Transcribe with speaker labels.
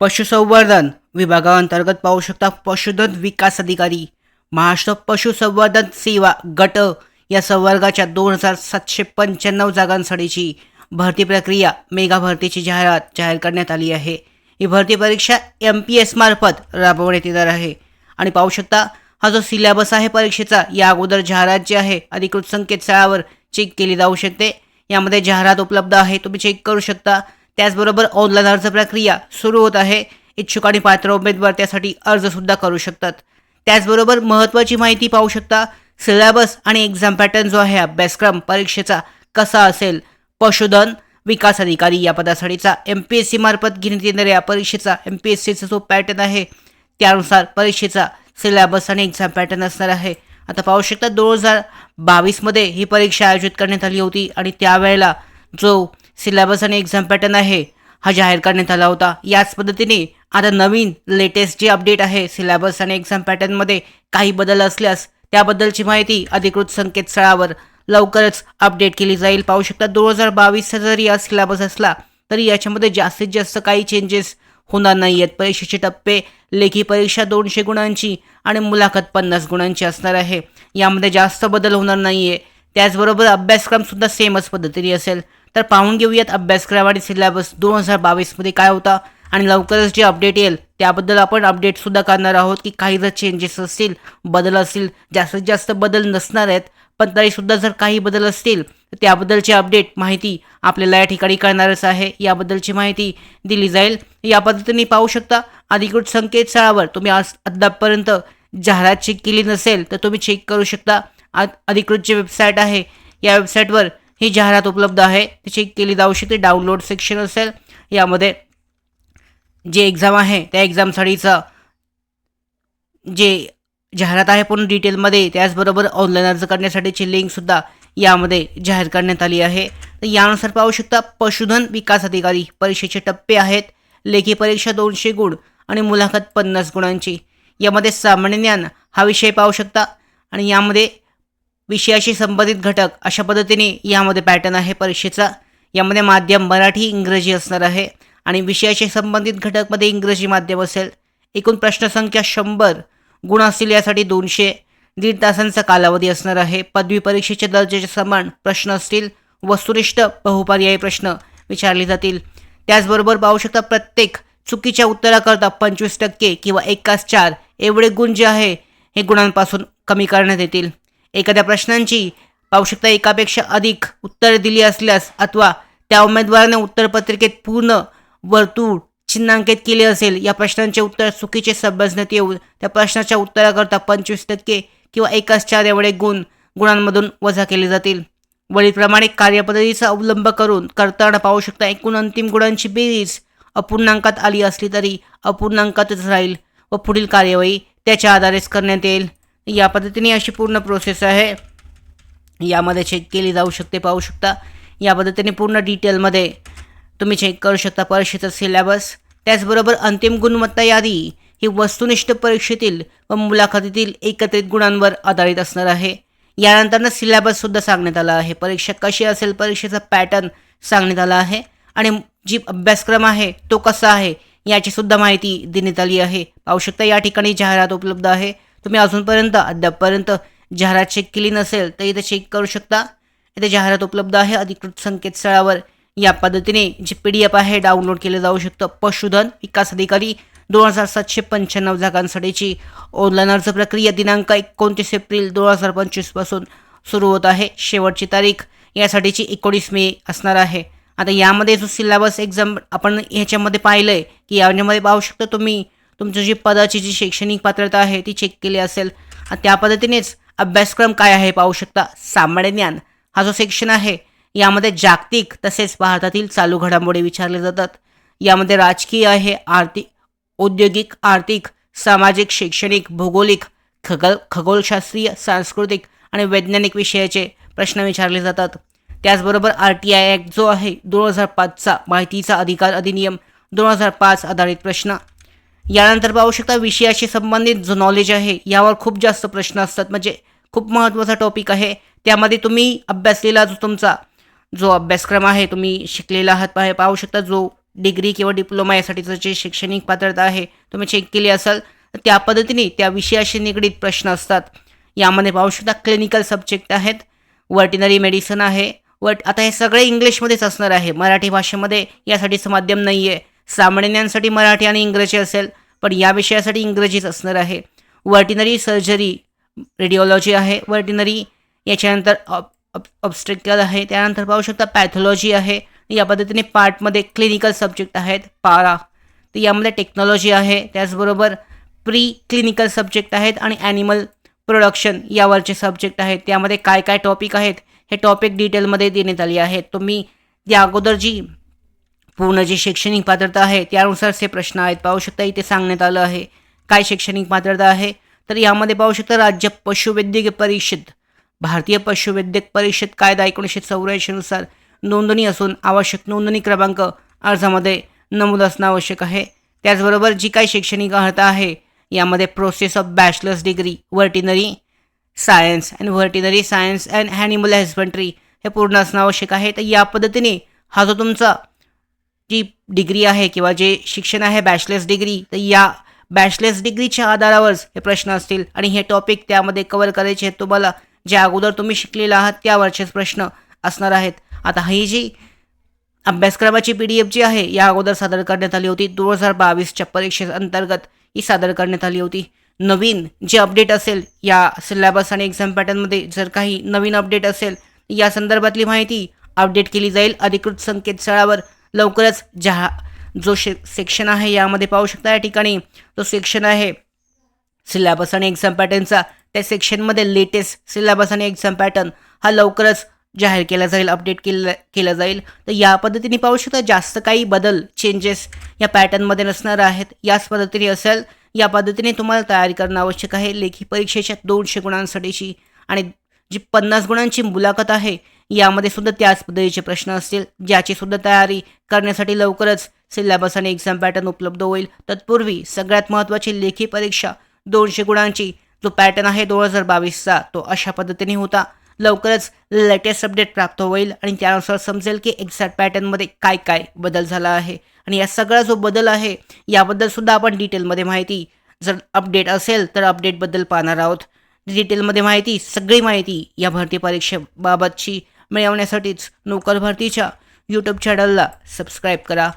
Speaker 1: पशुसंवर्धन विभागाअंतर्गत पाहू शकता पशुधन विकास अधिकारी महाराष्ट्र पशुसंवर्धन सेवा गट या संवर्गाच्या दोन हजार सातशे पंच्याण्णव जागांसाठीची भरती प्रक्रिया मेगा भरतीची जाहिरात जाहीर करण्यात आली आहे. ही भरती परीक्षा एम पी एस मार्फत राबवण्यात येणार आहे. आणि पाहू शकता हा जो सिलेबस आहे परीक्षेचा या अगोदर जाहिरात जी आहे अधिकृत संकेतस्थळावर चेक केली जाऊ शकते. यामध्ये जाहिरात उपलब्ध आहे तुम्ही चेक करू शकता. त्याचबरोबर ऑनलाईन अर्ज प्रक्रिया सुरू होत आहे. इच्छुक आणि पात्र उमेदवार त्यासाठी अर्जसुद्धा करू शकतात. त्याचबरोबर महत्त्वाची माहिती पाहू शकता. सिलेबस आणि एक्झाम पॅटर्न जो आहे अभ्यासक्रम परीक्षेचा कसा असेल? पशुधन विकास अधिकारी या पदासाठीचा एम पी एस सी मार्फत घेण्यात येणाऱ्या या परीक्षेचा एम पी एस सीचा जो पॅटर्न आहे त्यानुसार परीक्षेचा सिलेबस आणि एक्झाम पॅटर्न असणार आहे. आता पाहू शकता दोन हजार बावीसमध्ये ही परीक्षा आयोजित करण्यात आली होती आणि त्यावेळेला जो सिलेबस आणि एक्झाम पॅटर्न आहे. हा जाहीर करण्यात आला होता. याच पद्धतीने आता नवीन लेटेस्ट जे अपडेट आहे सिलेबस आणि एक्झाम पॅटर्नमध्ये काही बदल असल्यास त्याबद्दलची माहिती अधिकृत संकेतस्थळावर लवकरच अपडेट केली जाईल. पाहू शकता दोन हजार बावीसचा जरी या सिलेबस असला तरी याच्यामध्ये जास्तीत जास्त काही चेंजेस होणार नाही आहेत परीक्षेचे टप्पे लेखी परीक्षा दोनशे गुणांची आणि मुलाखत पन्नास गुणांची असणार आहे. यामध्ये जास्त बदल होणार नाही आहे त्याचबरोबर अभ्यासक्रमसुद्धा सेमच पद्धतीने असेल. तर पाहून घेऊयात अभ्यासक्रम आणि सिलेबस दोन हजार बावीसमध्ये काय होता आणि लवकरच जे अपडेट येईल त्याबद्दल आपण अपडेटसुद्धा करणार आहोत की काही जर चेंजेस असतील बदल असतील जास्तीत जास्त बदल नसणार आहेत पण तरीसुद्धा जर काही बदल असतील तर त्याबद्दलची अपडेट माहिती आपल्याला या ठिकाणी कळणारच आहे. याबद्दलची माहिती दिली जाईल. या पद्धतीने पाहू शकता अधिकृत संकेतस्थळावर तुम्ही आज अद्यापपर्यंत जाहिरात चेक केली नसेल तर तुम्ही चेक करू शकता. आ- अधिकृत जी वेबसाईट आहे या वेबसाईटवर ही जाहिरात उपलब्ध आहे. ती चेक केली जाऊ शकते. डाउनलोड सेक्शन असेल. यामध्ये जे एक्झाम आहे त्या एक्झामसाठीचं जे जाहिरात आहे पूर्ण डिटेलमध्ये त्याचबरोबर ऑनलाईन अर्ज करण्यासाठीची लिंकसुद्धा यामध्ये जाहीर करण्यात आली आहे. तर यानुसार पाहू शकता पशुधन विकास अधिकारी परीक्षेचे टप्पे आहेत. लेखी परीक्षा दोनशे गुण आणि मुलाखत पन्नास गुणांची. यामध्ये सामान्य ज्ञान हा विषय पाहू शकता. आणि यामध्ये विषयाशी संबंधित घटक अशा पद्धतीने यामध्ये पॅटर्न आहे. परीक्षेचा यामध्ये माध्यम मराठी इंग्रजी असणार आहे. आणि विषयाशी संबंधित घटकमध्ये इंग्रजी माध्यम असेल. एकूण प्रश्नसंख्या शंभर गुण असतील यासाठी दोनशे दीड तासांचा कालावधी असणार आहे. पदवी परीक्षेच्या दर्जाचे समान प्रश्न असतील. वस्तुनिष्ठ बहुपर्यायी प्रश्न विचारले जातील. त्याचबरोबर पाहू शकता प्रत्येक चुकीच्या उत्तराकरता पंचवीस टक्के किंवा एकाच चार एवढे गुण जे आहे हे गुणांपासून कमी करण्यात येतील. एखाद्या प्रश्नांची पाहू शकता एकापेक्षा अधिक उत्तर दिली असल्यास अथवा त्या उमेदवाराने उत्तरपत्रिकेत पूर्ण वर्तुळ चिन्हांकित केले असेल या प्रश्नांचे उत्तर चुकीचे समजण्यात येऊन त्या प्रश्नाच्या उत्तराकरता पंचवीस टक्के किंवा एकाच चार एवढे गुण गुणांमधून वजा केले जातील. वरीलप्रमाणे कार्यपद्धतीचा अवलंब करून करताना पाहू शकता एकूण अंतिम गुणांची बेरीज अपूर्णांकात आली असली तरी अपूर्णांकातच राहील व पुढील कार्यवाही त्याच्या आधारेच करण्यात येईल. या पद्धतीने अशी पूर्ण प्रोसेस आहे. यामध्ये चेक केली जाऊ शकते पाहू शकता. या पद्धतीने पूर्ण डिटेलमध्ये तुम्ही चेक करू शकता परीक्षेचा सिलेबस त्याचबरोबर अंतिम गुणवत्ता यादी ही वस्तुनिष्ठ परीक्षेतील व मुलाखतीतील एकत्रित गुणांवर आधारित असणार आहे. यानंतरनं सिलेबससुद्धा सांगण्यात आला आहे. परीक्षा कशी असेल परीक्षेचा पॅटर्न सांगण्यात आला आहे. आणि जी अभ्यासक्रम आहे तो कसा आहे याची सुद्धा माहिती देण्यात आली आहे. पाहू शकता या ठिकाणी जाहिरात उपलब्ध आहे. तुम्ही अजूनपर्यंत अद्यापपर्यंत जाहिरात चेक केली नसेल तर इथे चेक करू शकता. इथे जाहिरात उपलब्ध आहे. अधिकृत संकेतस्थळावर या पद्धतीने जे पी डी एफ आहे डाउनलोड केलं जाऊ शकतं. पशुधन विकास अधिकारी दोन हजार सातशे पंच्याण्णव जागांसाठीची ऑनलाईन अर्ज प्रक्रिया दिनांक एकोणतीस एप्रिल दोन हजार पंचवीसपासून सुरू होत आहे. शेवटची तारीख यासाठीची एकोणीस मे असणार आहे. आता यामध्ये जो सिलेबस एक्झाम आपण ह्याच्यामध्ये पाहिलं आहे की याच्यामध्ये पाहू शकता तुम्ही तुमची जी पदाची जी शैक्षणिक पात्रता आहे ती चेक केली असेल त्या पद्धतीनेच अभ्यासक्रम काय आहे पाहू शकता? सामान्य ज्ञान. हा जो सेक्शन आहे यामध्ये जागतिक तसेच भारतातील चालू घडामोडी विचारले जातात. यामध्ये राजकीय आहे आर्थिक औद्योगिक आर्थिक सामाजिक शैक्षणिक भौगोलिक खगोल खगोलशास्त्रीय सांस्कृतिक आणि वैज्ञानिक विषयाचे प्रश्न विचारले जातात. त्याचबरोबर आर टी आय ॲक्ट जो आहे दोन हजार पाचचा माहितीचा अधिकार अधिनियम दोन हजार पाच आधारित प्रश्न. यानंतर पाहू शकता विषयाशी संबंधित जो नॉलेज आहे यावर खूप जास्त प्रश्न असतात. म्हणजे खूप महत्त्वाचा टॉपिक आहे. त्यामध्ये तुम्ही अभ्यासलेला जो तुमचा जो अभ्यासक्रम आहे तुम्ही शिकलेला आहात. पाहे पाहू शकता जो डिग्री किंवा डिप्लोमा यासाठीचं जे शैक्षणिक पात्रता आहे तुम्ही चेक केली असाल तर त्या पद्धतीने त्या विषयाशी निगडीत प्रश्न असतात. यामध्ये पाहू शकता क्लिनिकल सब्जेक्ट आहेत वर्टिनरी मेडिसन आहे वट आता हे सगळे इंग्लिशमध्येच असणार आहे. मराठी भाषेमध्ये यासाठीचं माध्यम नाही आहे सामान्यांसाठी मराठी आणि इंग्रजी असेल पण या विषयासाठी इंग्रजीच असणार आहे. वर्टिनरी सर्जरी रेडिओलॉजी आहे. वर्टिनरी याच्यानंतर ऑब्स्ट्रिकल आहे. त्यानंतर पाहू शकता पॅथॉलॉजी आहे. या पद्धतीने पार्टमध्ये क्लिनिकल सब्जेक्ट आहेत पारा तर यामध्ये टेक्नॉलॉजी आहे. त्याचबरोबर प्री क्लिनिकल सब्जेक्ट आहेत आणि ॲनिमल प्रोडक्शन यावरचे सब्जेक्ट आहेत. त्यामध्ये काय काय टॉपिक आहेत हे टॉपिक डिटेलमध्ये देण्यात आले आहेत तुम्ही त्या अगोदर जी पूर्ण जी शैक्षणिक पात्रता आहे त्यानुसार हे प्रश्न आहेत पाहू शकता इथे सांगण्यात आलं आहे. काय शैक्षणिक पात्रता आहे? तर यामध्ये पाहू शकता राज्य पशुवैद्यकीय परिषद. भारतीय पशुवैद्यक परिषद कायदा एकोणीसशे चौऱ्याऐंशीनुसार नोंदणी असून आवश्यक नोंदणी क्रमांक अर्जामध्ये नमूद असणं आवश्यक आहे. त्याचबरोबर जी काही शैक्षणिक अर्हता आहे यामध्ये process of bachelor's degree veterinary science and veterinary science and animal husbandry हे पूर्ण असणं आवश्यक आहे. तर या पद्धतीने हा जो तुमचा जी डिग्री आहे किंवा जे शिक्षण आहे बॅचलर्स डिग्री तर या बॅचलर्स डिग्रीच्या आधारावरच हे प्रश्न असतील. आणि हे टॉपिक त्यामध्ये कवर करायचे आहेत तुम्हाला. जे अगोदर तुम्ही शिकलेला आहात त्यावरचेच प्रश्न असणार आहेत. आता ही जी अभ्यासक्रमाची पी डी एफ जी आहे या अगोदर सादर करण्यात आली होती. दोन हजार बावीसच्या परीक्षेअंतर्गत ही सादर करण्यात आली होती. नवीन जे अपडेट असेल या सिलेबस आणि एक्झाम पॅटर्नमध्ये जर काही नवीन अपडेट असेल या संदर्भातली माहिती अपडेट केली जाईल. अधिकृत संकेतस्थळावर लवकरच जहा जो शे सेक्शन आहे यामध्ये पाहू शकता या ठिकाणी. जो सेक्शन आहे सिलेबस आणि एक्झाम पॅटर्नचा त्या सेक्शनमध्ये लेटेस्ट सिलेबस आणि एक्झाम पॅटर्न हा लवकरच जाहीर केला जाईल अपडेट केलं केलं जाईल. तर या पद्धतीने पाहू शकता जास्त काही बदल चेंजेस या पॅटर्नमध्ये नसणार आहेत. याच पद्धतीने असेल या पद्धतीने तुम्हाला तयारी करणं आवश्यक आहे. लेखी परीक्षेच्या दोनशे गुणांसाठीची आणि जी पन्नास गुणांची मुलाखत आहे यामध्ये सुद्धा त्याच पद्धतीचे प्रश्न असतील ज्याची सुद्धा तयारी करण्यासाठी लवकरच सिलेबस आणि एक्झाम पॅटर्न उपलब्ध होईल. तत्पूर्वी सगळ्यात महत्त्वाची लेखी परीक्षा दोनशे गुणांची. जो पॅटर्न आहे दोन हजार बावीसचा तो अशा पद्धतीने होता. लवकरच लेटेस्ट अपडेट प्राप्त होईल आणि त्यानुसार समजेल की एक्झॅक्ट पॅटर्नमध्ये काय काय बदल झाला आहे. आणि या सगळा जो बदल आहे याबद्दल सुद्धा आपण डिटेलमध्ये माहिती. जर अपडेट असेल तर अपडेटबद्दल पाहणार आहोत. डिटेलमध्ये माहिती सगळी माहिती या भरती परीक्षेबाबतची. मिळवण्यासाठीच नोकर भरतीच्या यूट्यूब चॅनलला सबस्क्राईब करा.